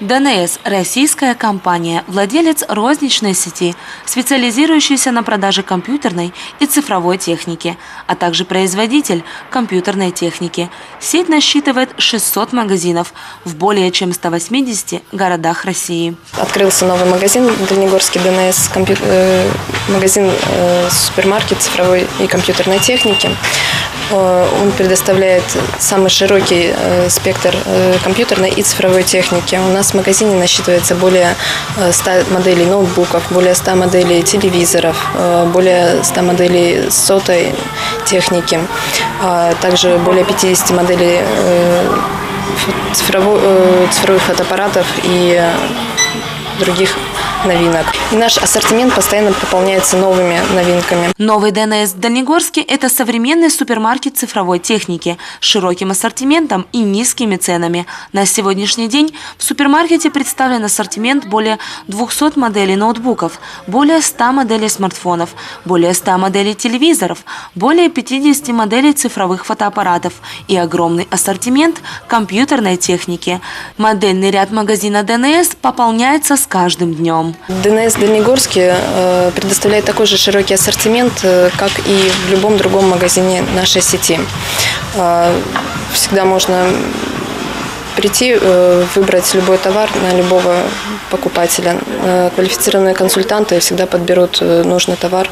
ДНС – российская компания, владелец розничной сети, специализирующаяся на продаже компьютерной и цифровой техники, а также производитель компьютерной техники. Сеть насчитывает 600 магазинов в более чем 180 городах России. Открылся новый магазин Дальнегорский ДНС, э, магазин э, супермаркет цифровой и компьютерной техники. Э, он предоставляет самый широкий э, спектр э, компьютерной и цифровой техники. У нас в магазине насчитывается более 100 э, моделей ноутбуков, более 100 моделей телевизоров, более 100 моделей сотой техники, а также более 50 моделей цифровых фотоаппаратов и других новинок. И наш ассортимент постоянно пополняется новыми новинками. Новый ДНС в Дальнегорске – это современный супермаркет цифровой техники с широким ассортиментом и низкими ценами. На сегодняшний день в супермаркете представлен ассортимент более 200 моделей ноутбуков, более 100 моделей смартфонов, более 100 моделей телевизоров, более 50 моделей цифровых фотоаппаратов и огромный ассортимент компьютерной техники. Модельный ряд магазина ДНС пополняется с каждым днем. ДНС Дальнегорске э, предоставляет такой же широкий ассортимент, э, как и в любом другом магазине нашей сети. Э, всегда можно прийти, выбрать любой товар на любого покупателя. Квалифицированные консультанты всегда подберут нужный товар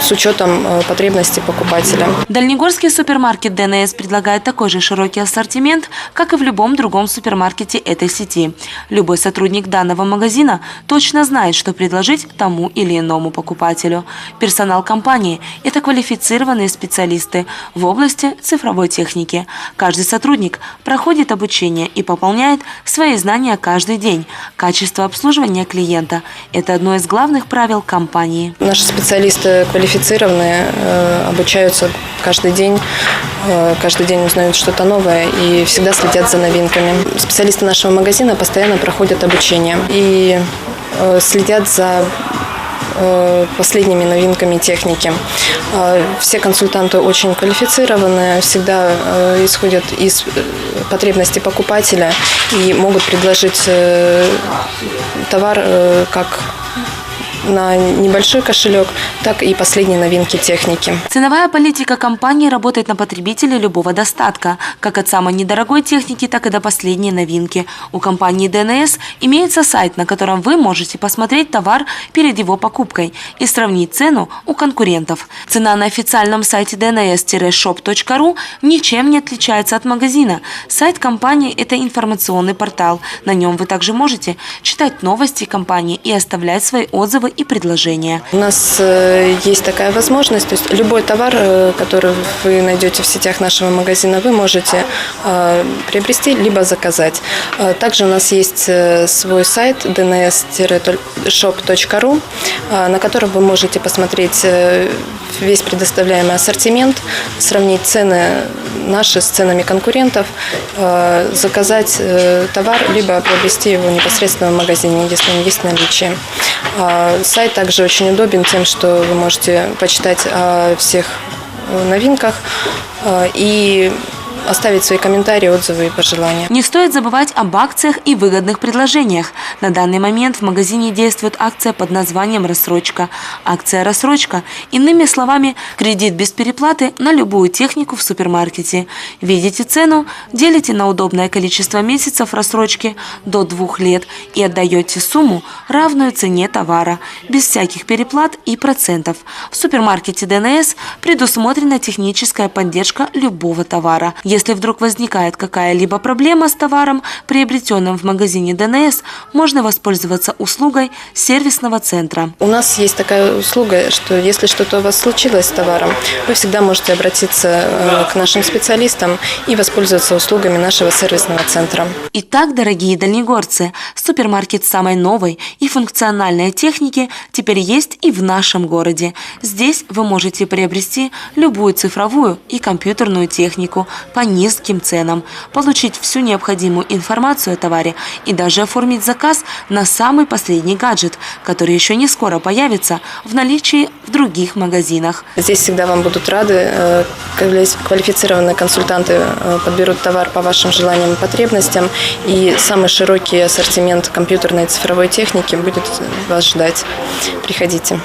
с учетом э, потребностей покупателя. Дальнегорский супермаркет ДНС предлагает такой же широкий ассортимент, как и в любом другом супермаркете этой сети. Любой сотрудник данного магазина точно знает, что предложить тому или иному покупателю. Персонал компании – это квалифицированные специалисты в области цифровой техники. Каждый сотрудник проходит обучение и пополняет свои знания каждый день. Качество обслуживания клиента – это одно из главных правил компании. Наши специалисты квалифицированы квалифицированные, э, обучаются каждый день, э, каждый день узнают что-то новое и всегда следят за новинками. Специалисты нашего магазина постоянно проходят обучение и э, следят за последними новинками техники. Все консультанты очень квалифицированные, всегда исходят из потребностей покупателя и могут предложить товар как на небольшой кошелек, так и последние новинки техники. Ценовая политика компании работает на потребителя любого достатка, как от самой недорогой техники, так и до последней новинки. У компании ДНС имеется сайт, на котором вы можете посмотреть товар перед его покупкой и сравнить цену у конкурентов. Цена на официальном сайте dns-shop.ru ничем не отличается от магазина. Сайт компании – это информационный портал. На нем вы также можете читать новости компании и оставлять свои отзывы и предложения. У нас э, есть такая возможность, то есть любой товар, э, который вы найдете в сетях нашего магазина, вы можете э, приобрести либо заказать. Также у нас есть свой сайт dns-shop.ru, на котором вы можете посмотреть весь предоставляемый ассортимент, сравнить цены наши с ценами конкурентов, заказать товар, либо приобрести его непосредственно в магазине, если он есть в наличии. Сайт также очень удобен тем, что вы можете почитать о всех новинках. И оставить свои комментарии, отзывы и пожелания. Не стоит забывать об акциях и выгодных предложениях. На данный момент в магазине действует акция под названием «Рассрочка». Акция «Рассрочка» – иными словами, кредит без переплаты на любую технику в супермаркете. Видите цену, делите на удобное количество месяцев рассрочки до двух лет и отдаете сумму, равную цене товара, без всяких переплат и процентов. В супермаркете ДНС предусмотрена техническая поддержка любого товара. Если вдруг возникает какая-либо проблема с товаром, приобретенным в магазине ДНС, можно воспользоваться услугой сервисного центра. У нас есть такая услуга, что если что-то у вас случилось с товаром, вы всегда можете обратиться э, к нашим специалистам и воспользоваться услугами нашего сервисного центра. Итак, дорогие дальнегорцы, супермаркет самой новой и функциональной техники теперь есть и в нашем городе. Здесь вы можете приобрести любую цифровую и компьютерную технику – по низким ценам, получить всю необходимую информацию о товаре и даже оформить заказ на самый последний гаджет, который еще не скоро появится в наличии в других магазинах. Здесь всегда вам будут рады. э, квали- Квалифицированные консультанты э, подберут товар по вашим желаниям и потребностям. И самый широкий ассортимент компьютерной и цифровой техники будет вас ждать. Приходите.